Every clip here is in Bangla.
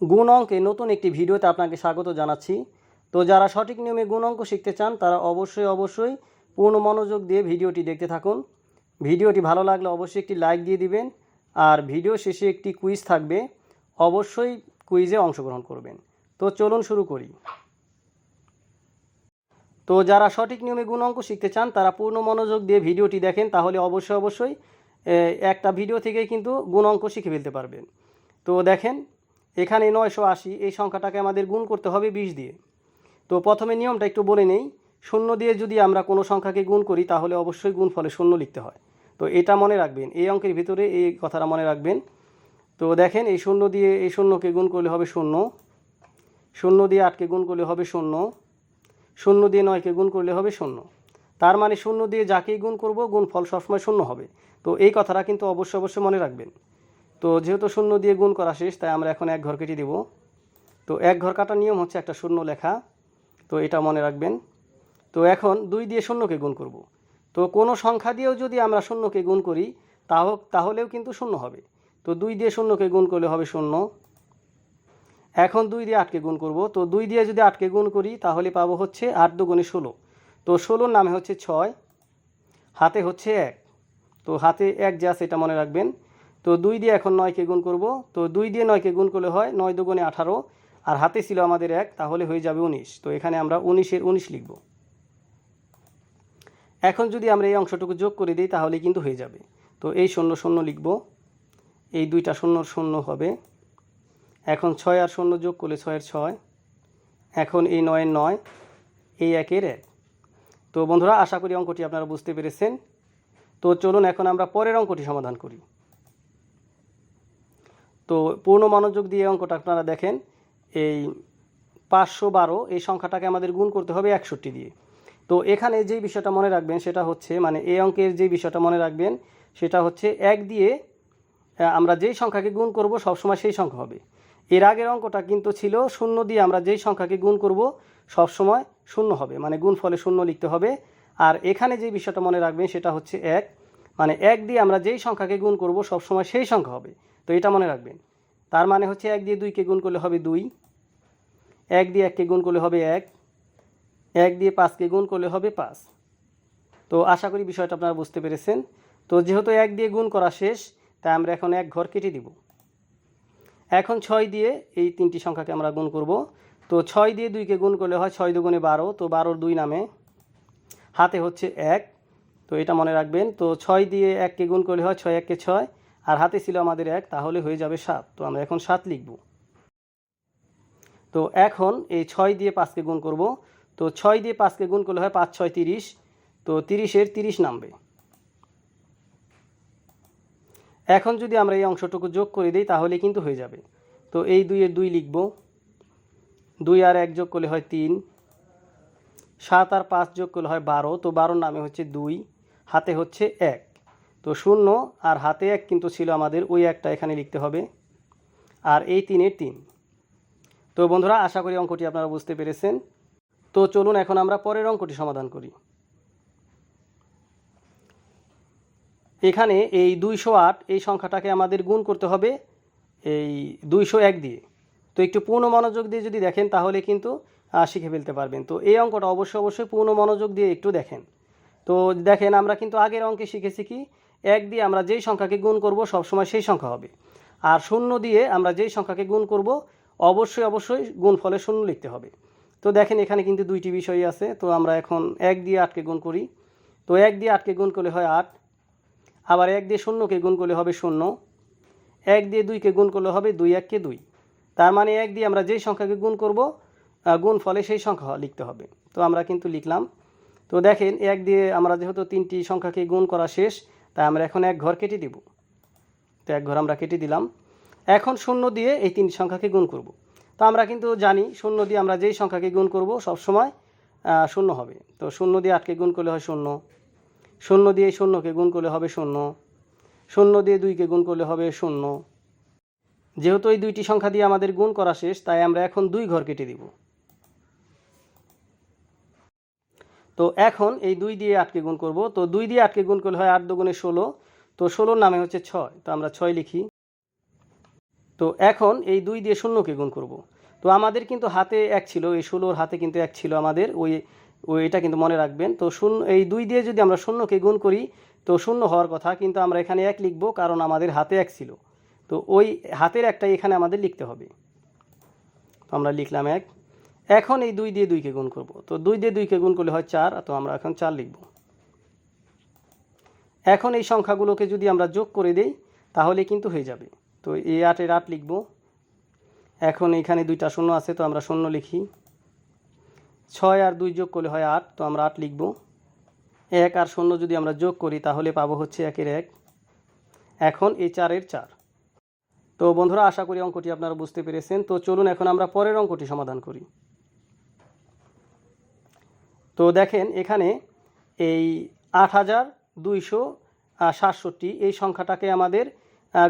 গুণ অঙ্কে নতুন একটি ভিডিওতে আপনাকে স্বাগত জানাচ্ছি। তো যারা সঠিক নিয়মে গুণ অঙ্ক শিখতে চান, তারা অবশ্যই অবশ্যই পূর্ণ মনোযোগ দিয়ে ভিডিওটি দেখতে থাকুন। ভিডিওটি ভালো লাগলে অবশ্যই একটি লাইক দিয়ে দিবেন আর ভিডিও শেষে একটি কুইজ থাকবে। অবশ্যই কুইজে অংশগ্রহণ করবেন। তো চলুন শুরু করি। তো যারা সঠিক নিয়মে গুণ অঙ্ক শিখতে চান, তারা পূর্ণ মনোযোগ দিয়ে ভিডিওটি দেখেন, তাহলে অবশ্যই অবশ্যই একটা ভিডিও থেকেই কিন্তু গুণ অঙ্ক শিখে ফেলতে পারবেন। তো দেখেন এখানে নয়শো আশি, এই সংখ্যাটাকে আমাদের গুণ করতে হবে বিশ দিয়ে। তো প্রথমে নিয়মটা একটু বলে নেই। শূন্য দিয়ে যদি আমরা কোনো সংখ্যাকে গুণ করি, তাহলে অবশ্যই গুণ ফলে শূন্য লিখতে হয়। তো এটা মনে রাখবেন, এই অঙ্কের ভিতরে এই কথাটা মনে রাখবেন। তো দেখেন, এই শূন্য দিয়ে এই শূন্যকে গুণ করলে হবে শূন্য। শূন্য দিয়ে আটকে গুণ করলে হবে শূন্য। শূন্য দিয়ে নয়কে গুণ করলে হবে শূন্য। তার মানে শূন্য দিয়ে যাকেই গুণ করব গুণ ফল সবসময় শূন্য হবে। তো এই কথাটা কিন্তু অবশ্যই অবশ্যই মনে রাখবেন। তো যেহেতু শূন্য দিয়ে গুণ করা শেষ, তাই আমরা এখন এক ঘর কেটে দেব। তো এক ঘর কাটার নিয়ম হচ্ছে একটা শূন্য লেখা। তো এটা মনে রাখবেন। তো এখন দুই দিয়ে শূন্যকে গুণ করব। তো কোনো সংখ্যা দিয়েও যদি আমরা শূন্যকে গুণ করি, তাহ, তাহলেও কিন্তু শূন্য হবে। তো দুই দিয়ে শূন্যকে গুণ করলে হবে শূন্য। এখন দুই দিয়ে আটকে গুণ করব। তো দুই দিয়ে যদি আটকে গুণ করি, তাহলে পাবো হচ্ছে আট দুগুণে ষোলো। তো ষোলোর নামে হচ্ছে ছয়, হাতে হচ্ছে এক। তো হাতে এক যে আছে, এটা মনে রাখবেন। তো দুই দিয়ে এখন নয়কে গুণ করব। তো দুই দিয়ে নয়কে গুণ করলে হয় নয় দুগুণে আঠারো। আর হাতে ছিল আমাদের এক, তাহলে হয়ে যাবে উনিশ। তো এখানে আমরা উনিশের উনিশ লিখব। এখন যদি আমরা এই অংশটুকু যোগ করে দিই, তাহলে কিন্তু হয়ে যাবে। তো এই শূন্য শূন্য লিখব। এই দুইটা শূন্য শূন্য হবে। এখন ছয় আর শূন্য যোগ করলে ছয়ের ছয়। এখন এই নয়ের নয়, এই একের এক। তো বন্ধুরা, আশা করি অঙ্কটি আপনারা বুঝতে পেরেছেন। তো চলুন, এখন আমরা পরের অঙ্কটি সমাধান করি। তো পূর্ণ মনোযোগ দিয়ে অঙ্কটা আপনারা দেখেন। এই পাঁচশো বারো, এই সংখ্যাটাকে আমাদের গুণ করতে হবে একষট্টি দিয়ে। তো এখানে যেই বিষয়টা মনে রাখবেন সেটা হচ্ছে মানে এই অঙ্কের যে বিষয়টা মনে রাখবেন সেটা হচ্ছে এক দিয়ে আমরা যেই সংখ্যাকে গুণ করব সবসময় সেই সংখ্যা হবে। এর আগের অঙ্কটা কিন্তু ছিল শূন্য দিয়ে আমরা যেই সংখ্যাকে গুণ করব সবসময় শূন্য হবে মানে গুণ ফলে শূন্য লিখতে হবে। আর এখানে যে বিষয়টা মনে রাখবেন সেটা হচ্ছে এক মানে এক দিয়ে আমরা যেই সংখ্যাকে গুণ করব সবসময় সেই সংখ্যা হবে। তো এটা মনে রাখবেন। তার মানে হচ্ছে এক দিয়ে দুইকে গুণ করলে হবে দুই, এক দিয়ে এককে গুণ করলে হবে এক এক দিয়ে পাঁচকে গুণ করলে হবে পাঁচ। তো আশা করি বিষয়টা আপনারা বুঝতে পেরেছেন। তো যেহেতু এক দিয়ে গুণ করা শেষ, তাই আমরা এখন এক ঘর কেটে দিব। এখন ছয় দিয়ে এই তিনটি সংখ্যাকে আমরা গুণ করব। তো ছয় দিয়ে দুইকে গুণ করলে হয় ছয় দুগুণে বারো, তো বারোর দুই নামে হাতে হচ্ছে এক। তো এটা মনে রাখবেন। তো ছয় দিয়ে এককে গুণ করলে হয় ছয়, এককে ছয় আর হাতে ছিল আমাদের এক, তাহলে হয়ে যাবে সাত। তো আমরা এখন সাত লিখব। তো এখন এই ছয় দিয়ে পাঁচকে গুণ করব। তো ছয় দিয়ে পাঁচকে গুণ করলে হয় পাঁচ, ছয়, তিরিশ। তো তিরিশের তিরিশ নামবে। এখন যদি আমরা এই অংশটুকু যোগ করে দিই, তাহলে কিন্তু হয়ে যাবে। তো এই দুইয়ের দুই লিখব। দুই আর এক যোগ করলে হয় তিন। সাত আর পাঁচ যোগ করলে হয় বারো। তো বারোর নামে হচ্ছে দুই। হাতে হচ্ছে এক। তো শূন্য আর হাতে এক কিন্তু ছিল আমাদের, ওই একটা এখানে লিখতে হবে। আর এই তিনের তিন। তো বন্ধুরা, আশা করি অঙ্কটি আপনারা বুঝতে পেরেছেন। তো চলুন এখন আমরা পরের অঙ্কটি সমাধান করি। এখানে এই দুইশো আট, এই সংখ্যাটাকে আমাদের গুণ করতে হবে এই দুইশো এক দিয়ে। তো একটু পূর্ণ মনোযোগ দিয়ে যদি দেখেন, তাহলে কিন্তু শিখে ফেলতে পারবেন। তো এই অঙ্কটা অবশ্যই অবশ্যই পূর্ণ মনোযোগ দিয়ে একটু দেখেন। তো দেখেন, আমরা কিন্তু আগের অঙ্কে শিখেছি কি এক দিয়ে আমরা যেই সংখ্যাকে গুণ করব, সবসময় সেই সংখ্যা হবে। আর শূন্য দিয়ে আমরা যেই সংখ্যাকে গুণ করব, অবশ্যই অবশ্যই গুণ ফলে শূন্য লিখতে হবে। তো দেখেন এখানে কিন্তু দুইটি বিষয় আছে। তো আমরা এখন এক দিয়ে আটকে গুণ করি। তো এক দিয়ে আটকে গুণ করলে হয় আট। আবার এক দিয়ে শূন্যকে গুণ করলে হবে শূন্য। এক দিয়ে দুইকে গুণ করলে হবে দুই, এককে দুই। তার মানে এক দিয়ে আমরা যেই সংখ্যাকে গুণ করব গুণ ফলে সেই সংখ্যা লিখতে হবে। তো আমরা কিন্তু লিখলাম। তো দেখেন এক দিয়ে আমরা যেহেতু তিনটি সংখ্যাকে গুণ করা শেষ তাই আমরা এখন এক ঘর কেটে দিব। তো এক ঘর আমরা কেটে দিলাম। এখন শূন্য দিয়ে এই তিন সংখ্যাকে গুণ করব। তো আমরা কিন্তু জানি শূন্য দিয়ে আমরা যেই সংখ্যাকে গুণ করব সবসময় আহ, শূন্য হবে। তো শূন্য দিয়ে আটকে গুণ করলে হয় শূন্য। শূন্য দিয়ে শূন্যকে গুণ করলে হবে শূন্য। শূন্য দিয়ে দুইকে গুণ করলে হবে শূন্য। যেহেতু এই দুইটি সংখ্যা দিয়ে আমাদের গুণ করা শেষ তাই আমরা এখন দুই ঘর কেটে দিব। তো এখন এই দুই দিয়ে আটকে গুণ করব। তো দুই দিয়ে আটকে গুণ করলে হয় আট দুগুণে ষোলো। তো ষোলোর নামে হচ্ছে ছয়। তো আমরা ছয় লিখি। তো এখন এই দুই দিয়ে শূন্যকে গুণ করব। তো আমাদের কিন্তু হাতে এক ছিল, এই ষোলোর হাতে কিন্তু এক ছিল আমাদের। ওই ওই এটা কিন্তু মনে রাখবেন। তো শূন্য, এই দুই দিয়ে যদি আমরা শূন্যকে গুণ করি, তো শূন্য হওয়ার কথা, কিন্তু আমরা এখানে এক লিখব কারণ আমাদের হাতে এক ছিল। তো ওই হাতের একটাই এখানে আমাদের লিখতে হবে। তো আমরা লিখলাম এক। এখন এই দুই দিয়ে দুইকে গুণ করব। তো দুই দিয়ে দুইকে গুণ করলে হয় চার, তো আমরা এখন চার লিখব। এখন এই সংখ্যাগুলোকে যদি আমরা যোগ করে দেই, তাহলে কিন্তু হয়ে যাবে। তো এই আটের আট লিখব। এখন এখানে দুইটা শূন্য আছে, তো আমরা শূন্য লিখি। ছয় আর দুই যোগ করলে হয় আট, তো আমরা আট লিখব। এক আর শূন্য যদি আমরা যোগ করি, তাহলে পাবো হচ্ছে একের এক। এখন এই চারের চার। তো বন্ধুরা, আশা করি অঙ্কটি আপনারা বুঝতে পেরেছেন। তো চলুন এখন আমরা পরের অঙ্কটি সমাধান করি। তো দেখেন এখানে এই আট হাজার দুইশো সাতষট্টি, এই সংখ্যাটাকে আমাদের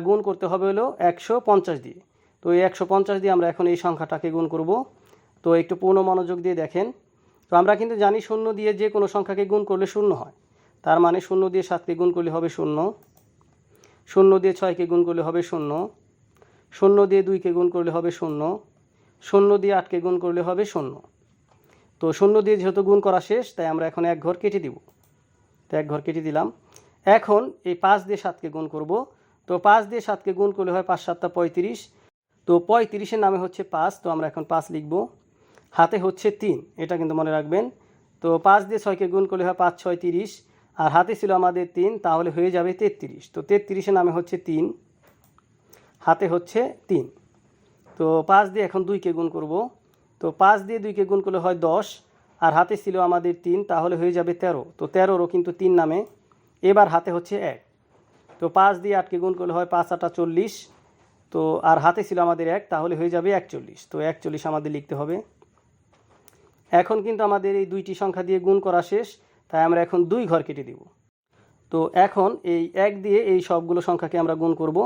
গুণ করতে হবে হলো একশো পঞ্চাশ দিয়ে। তো এই একশো পঞ্চাশ দিয়ে আমরা এখন এই সংখ্যাটাকে গুণ করব। তো একটু পূর্ণ মনোযোগ দিয়ে দেখেন। তো আমরা কিন্তু জানি শূন্য দিয়ে যে কোনো সংখ্যাকে গুণ করলে শূন্য হয়। তার মানে শূন্য দিয়ে সাতকে গুণ করলে হবে শূন্য। শূন্য দিয়ে ছয়কে গুণ করলে হবে শূন্য। শূন্য দিয়ে দুইকে গুণ করলে হবে শূন্য। শূন্য দিয়ে আটকে গুণ করলে হবে শূন্য। তো শূন্য দিয়ে যেহেতু গুণ করা শেষ, তাই আমরা এখন এক ঘর কেটে দিব। তো এক ঘর কেটে দিলাম। এখন এই পাঁচ দিয়ে সাতকে গুণ করব। তো পাঁচ দিয়ে সাতকে গুণ করলে হয় পাঁচ সাতটা পঁয়ত্রিশ। তো পঁয়ত্রিশের নামে হচ্ছে পাঁচ, তো আমরা এখন পাঁচ লিখব। হাতে হচ্ছে তিন, এটা কিন্তু মনে রাখবেন। তো পাঁচ দিয়ে ছয়কে গুণ করলে হয় পাঁচ, ছয়, তিরিশ। আর হাতে ছিল আমাদের তিন, তাহলে হয়ে যাবে তেত্রিশ। তো তেত্রিশের নামে হচ্ছে তিন, হাতে হচ্ছে তিন। তো পাঁচ দিয়ে এখন দুইকে গুণ করব। তো পাঁচ দিয়ে দুইকে গুণ করলে হয় দশ, আর হাতে ছিল আমাদের তিন, তাহলে হয়ে যাবে তেরো। তো তেরোরও কিন্তু তিন নামে। এবার হাতে হচ্ছে এক। তো পাঁচ দিয়ে আটকে গুণ করলে হয় পাঁচ, আটা চল্লিশ। তো আর হাতে ছিল আমাদের এক, তাহলে হয়ে যাবে একচল্লিশ। তো একচল্লিশ আমাদের লিখতে হবে। এখন কিন্তু আমাদের এই দুইটি সংখ্যা দিয়ে গুণ করা শেষ, তাই আমরা এখন দুই ঘর কেটে দিব। তো এখন এই এক দিয়ে এই সবগুলো সংখ্যাকে আমরা গুণ করব।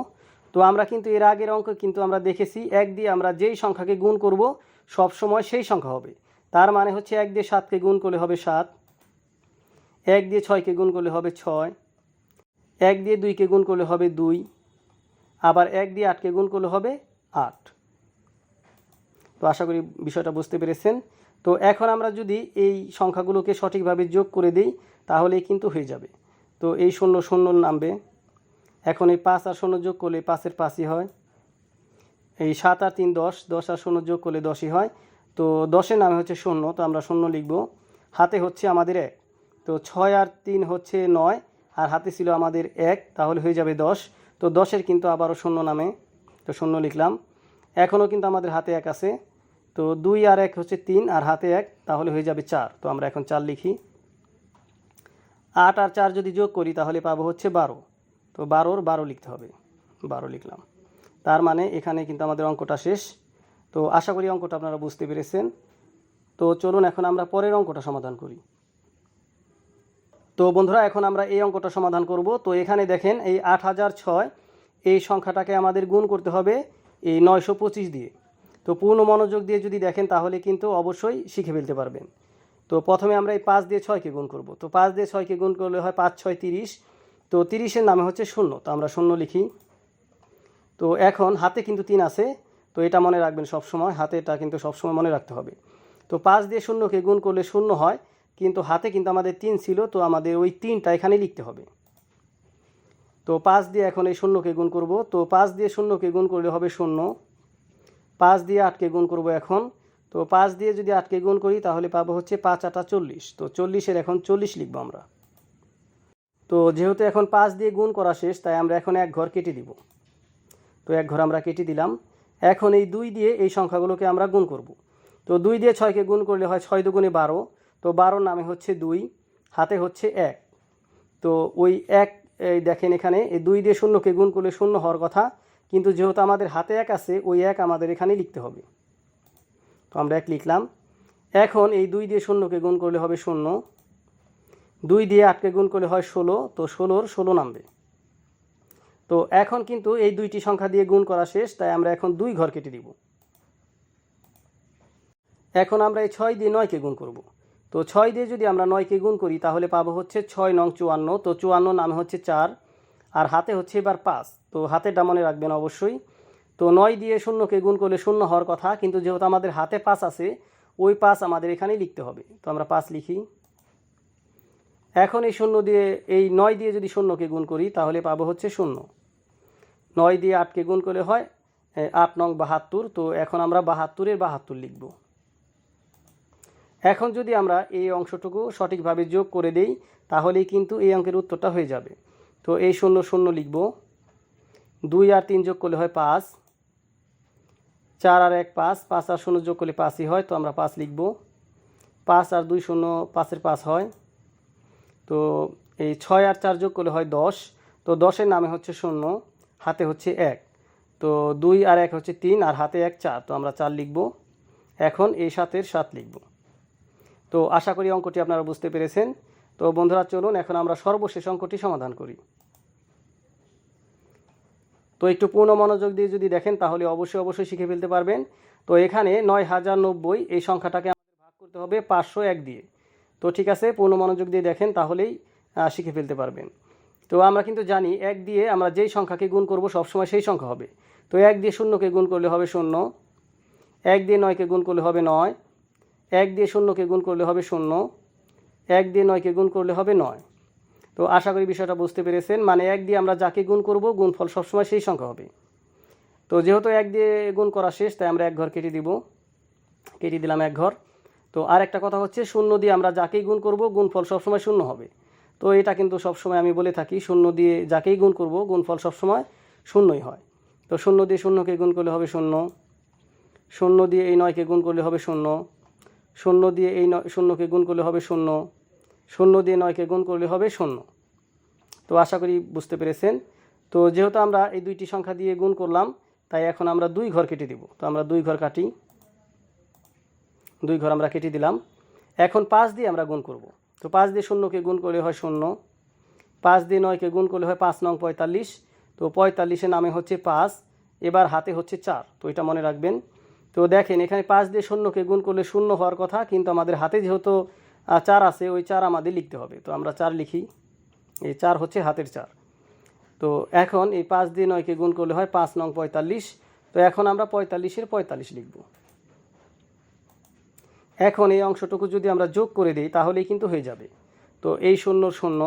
তো আমরা কিন্তু এর আগের অঙ্ক কিন্তু আমরা দেখেছি, এক দিয়ে আমরা যেই সংখ্যাকে গুণ করব সব সময় সেই সংখ্যা হবে। তার মানে হচ্ছে এক দিয়ে সাতকে গুণ করলে হবে সাত, এক দিয়ে ছয়কে গুণ করলে হবে ছয়, এক দিয়ে দুইকে গুণ করলে হবে দুই, আবার এক দিয়ে আটকে গুণ করলে হবে আট। তো আশা করি বিষয়টা বুঝতে পেরেছেন। তো এখন আমরা যদি এই সংখ্যাগুলোকে সঠিকভাবে যোগ করে দিই, তাহলেই কিন্তু হয়ে যাবে। তো এই শূন্য শূন্য নামবে। এখন এই পাঁচ আর শূন্য যোগ করলে পাঁচের পাঁচই হয়। এই সাত আর তিন দশ দশ আর শূন্য যোগ করলে দশই হয়। তো দশের নামে হচ্ছে শূন্য, তো আমরা শূন্য লিখব। হাতে হচ্ছে আমাদের এক। তো ছয় আর তিন হচ্ছে নয়, আর হাতে ছিল আমাদের এক, তাহলে হয়ে যাবে দশ। তো দশের কিন্তু আবারও শূন্য নামে, তো শূন্য লিখলাম। এখনও কিন্তু আমাদের হাতে এক আছে। তো দুই আর এক হচ্ছে তিন, আর হাতে এক, তাহলে হয়ে যাবে চার। তো আমরা এখন চার লিখি। আট আর চার যদি যোগ করি, তাহলে পাবো হচ্ছে বারো। তো বারোর বারো লিখতে হবে। বারো লিখলাম। তার মানে এখানে কিন্তু আমাদের অঙ্কটা শেষ। তো আশা করি অঙ্কটা আপনারা বুঝতে পেরেছেন। তো চলুন এখন আমরা পরের অঙ্কটা সমাধান করি। তো বন্ধুরা, এখন আমরা এই অঙ্কটা সমাধান করব। তো এখানে দেখেন এই আট হাজার ছয়, এই সংখ্যাটাকে আমাদের গুণ করতে হবে এই নয়শো পঁচিশ দিয়ে। তো পূর্ণ মনোযোগ দিয়ে যদি দেখেন, তাহলে কিন্তু অবশ্যই শিখে ফেলতে পারবেন। তো প্রথমে আমরা এই পাঁচ দিয়ে ছয়কে গুণ করব। তো পাঁচ দিয়ে ছয়কে গুণ করলে হয় পাঁচ, ছয়, তিরিশ। তো তিরিশের নামে হচ্ছে শূন্য। তো আমরা শূন্য লিখি। তো এখন হাতে কিন্তু তিন আছে, তো এটা মনে রাখবেন সব সময় হাতে এটা কিন্তু সবসময় মনে রাখতে হবে। তো পাঁচ দিয়ে শূন্যকে গুণ করলে শূন্য হয়, কিন্তু হাতে কিন্তু আমাদের তিন ছিল, তো আমাদের ওই তিনটা এখানে লিখতে হবে। তো পাঁচ দিয়ে এখন এই শূন্যকে গুণ করব, তো পাঁচ দিয়ে শূন্যকে গুণ করলে হবে শূন্য, পাঁচ দিয়ে আটকে গুণ করব এখন, তো পাঁচ দিয়ে যদি আটকে গুণ করি তাহলে পাবো হচ্ছে পাঁচ আটা চল্লিশ, তো চল্লিশের এখন চল্লিশ লিখব আমরা। তো যেহেতু এখন পাঁচ দিয়ে গুণ করা শেষ, তাই আমরা এখন এক ঘর কেটে দিব। তো এক ঘর আমরা কেটে দিলাম। এখন এই দুই দিয়ে এই সংখ্যাগুলোকে আমরা গুণ করব। তো দুই দিয়ে ছয়কে গুণ করলে হয় ছয় দুগুণে বারো। তো বারোর নামে হচ্ছে দুই, হাতে হচ্ছে এক। তো ওই এক, এই দেখেন এখানে, এই দুই দিয়ে শূন্যকে গুণ করলে শূন্য হওয়ার কথা। কিন্তু যেহেতু আমাদের হাতে এক আছে, ওই এক আমাদের এখানে লিখতে হবে। তো আমরা এক লিখলাম। এখন এই দুই দিয়ে শূন্যকে গুণ করলে হবে শূন্য। দুই দিয়ে আটকে গুণ করলে হয় ষোলো। তো ষোলোর ষোলো নামবে। তো এখন কিন্তু এই দুইটি সংখ্যা দিয়ে গুণ করা শেষ, তাই আমরা এখন দুই ঘর কেটে দিব। এখন আমরা এই ছয় দিয়ে নয়কে গুণ করব। তো ছয় দিয়ে যদি আমরা নয়কে গুণ করি, তাহলে পাবো হচ্ছে ছয় নং চুয়ান্ন। তো চুয়ান্ন নামে হচ্ছে চার, আর হাতে হচ্ছে এবার পাঁচ। তো হাতেটা মনে রাখবেন অবশ্যই। তো নয় দিয়ে শূন্যকে গুণ করলে শূন্য হওয়ার কথা, কিন্তু যেহেতু আমাদের হাতে পাঁচ আছে, ওই পাঁচ আমাদের এখানেই লিখতে হবে। তো আমরা পাঁচ লিখি। এখন এই শূন্য দিয়ে, এই নয় দিয়ে যদি শূন্যকে গুণ করি, তাহলে পাবো হচ্ছে শূন্য। নয় দিয়ে আটকে গুণ করলে হয় আট নং বাহাত্তর, তো এখন আমরা বাহাত্তরের বাহাত্তর লিখব। এখন যদি আমরা এই অংশটুকু সঠিকভাবে যোগ করে দেই, তাহলেই কিন্তু এই অঙ্কের উত্তরটা হয়ে যাবে। তো এই শূন্য শূন্য লিখব। দুই আর তিন যোগ করলে হয় পাঁচ। চার আর এক পাঁচ পাঁচ আর শূন্য যোগ করলে পাঁচই হয়, তো আমরা পাঁচ লিখব। পাঁচ আর দুই শূন্য, পাঁচের পাঁচ হয়। তো এই ছয় আর চার যোগ করলে হয় দশ। তো দশের নামে হচ্ছে শূন্য, হাতে হচ্ছে এক। তো দুই আর এক হচ্ছে তিন আর হাতে এক চার। তো আমরা চার লিখব। এখন এই সাতের সাত লিখব। তো আশা করি অঙ্কটি আপনারা বুঝতে পেরেছেন। তো বন্ধুরা, চলুন এখন আমরা সর্বশেষ অঙ্কটি সমাধান করি। তো একটু পূর্ণ মনোযোগ দিয়ে যদি দেখেন, তাহলে অবশ্যই অবশ্যই শিখে ফেলতে পারবেন। তো এখানে নয় হাজার নব্বই এই সংখ্যাটাকে আমাদের ভাগ করতে হবে পাঁচশো এক দিয়ে। তো ঠিক আছে, পূর্ণ মনোযোগ দিয়ে দেখেন, তাহলেই শিখে ফেলতে পারবেন। তো আমরা কিন্তু জানি, এক দিয়ে আমরা যেই সংখ্যাকে গুণ করব, সবসময় সেই সংখ্যা হবে। তো এক দিয়ে শূন্যকে গুণ করলে হবে শূন্য, এক দিয়ে নয়কে গুণ করলে হবে নয়, এক দিয়ে শূন্যকে গুণ করলে হবে শূন্য, এক দিয়ে নয়কে গুণ করলে হবে নয়। তো আশা করি বিষয়টা বুঝতে পেরেছেন মানে এক দিয়ে আমরা যাকে গুণ করব, গুণফল সবসময় সেই সংখ্যা হবে। তো যেহেতু এক দিয়ে গুণ করা শেষ, তাই আমরা এক ঘর কেটে দিব। কেটে দিলাম এক ঘর। তো আর একটা কথা হচ্ছে, শূন্য দিয়ে আমরা যাকেই গুণ করব, গুণফল সবসময় শূন্য হবে। তো এটা কিন্তু সবসময় আমি বলে থাকি, শূন্য দিয়ে যাকেই গুণ করব, গুণফল সবসময় শূন্যই হয়। তো শূন্য দিয়ে শূন্যকে গুণ করলে হবে শূন্য শূন্য দিয়ে এই নয়কে গুণ করলে হবে শূন্য শূন্য দিয়ে এই নয়, শূন্যকে গুণ করলে হবে শূন্য শূন্য দিয়ে নয়কে গুণ করলে হবে শূন্য। তো আশা করি বুঝতে পেরেছেন। তো যেহেতু আমরা এই দুইটি সংখ্যা দিয়ে গুণ করলাম, তাই এখন আমরা দুই ঘর কেটে দিব। তো আমরা দুই ঘর কাটি। দুই ঘর আমরা কেটে দিলাম। এখন পাঁচ দিয়ে আমরা গুণ করব। তো পাঁচ দিয়ে শূন্যকে গুণ করলে হয় শূন্য। পাঁচ দিয়ে নয়কে গুণ করলে হয় পাঁচ নং পঁয়তাল্লিশ। তো পঁয়তাল্লিশের নামে হচ্ছে পাঁচ, এবার হাতে হচ্ছে চার। তো এটা মনে রাখবেন। তো দেখেন, এখানে পাঁচ দিয়ে শূন্যকে গুণ করলে শূন্য হওয়ার কথা, কিন্তু আমাদের হাতে যেহেতু চার আছে, ওই চার আমাদের লিখতে হবে। তো আমরা চার লিখি। এই চার হচ্ছে হাতের চার। তো এখন এই পাঁচ দিয়ে নয়কে গুণ করলে হয় পাঁচ নং পঁয়তাল্লিশ। তো এখন আমরা পঁয়তাল্লিশের পঁয়তাল্লিশ লিখব। এখন এই অংশটুকু যদি আমরা যোগ করে দিই, তাহলেই কিন্তু হয়ে যাবে। তো এই শূন্য শূন্য,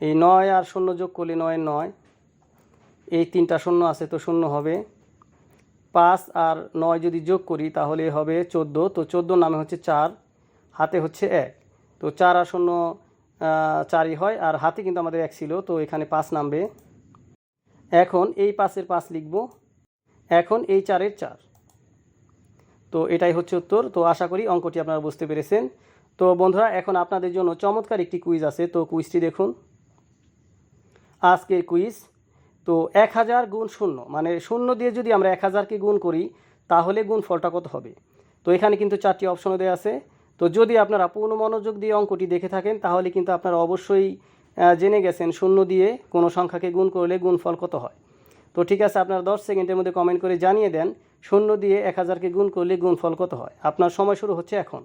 এই নয় আর শূন্য যোগ করলে নয় নয়, এই তিনটা শূন্য আছে তো শূন্য হবে। পাঁচ আর নয় যদি যোগ করি, তাহলে হবে চোদ্দ। তো চোদ্দোর নামে হচ্ছে চার, হাতে হচ্ছে এক। তো চার আর শূন্য চারই হয়, আর হাতে কিন্তু আমাদের এক ছিল, তো এখানে পাঁচ নামবে। এখন এই পাঁচের পাঁচ লিখব। এখন এই চারের চার। তো এটাই হচ্ছে উত্তর। তো আশা করি অঙ্কটি আপনারা বুঝতে পেরেছেন। তো বন্ধুরা, এখন আপনাদের জন্য চমৎকার একটি কুইজ আছে। তো কুইজটি দেখুন। আজকের কুইজ তো এক হাজার গুণ শূন্য মানে শূন্য দিয়ে যদি আমরা এক হাজারকে গুণ করি, তাহলে গুণ ফলটা কত হবে? তো এখানে কিন্তু চারটি অপশনও দেওয়া আছে। তো যদি আপনারা পূর্ণ মনোযোগ দিয়ে অঙ্কটি দেখে থাকেন, তাহলে কিন্তু আপনারা অবশ্যই জেনে গেছেন শূন্য দিয়ে কোনো সংখ্যাকে গুণ করলে গুণফল কত হয়। তো ঠিক আছে, আপনার দশ সেকেন্ডের মধ্যে কমেন্ট করে জানিয়ে দেন। শূন্য দিয়ে এক হাজারকে গুণ করলে গুণফল কত হয়? আপনার সময় শুরু হচ্ছে এখন।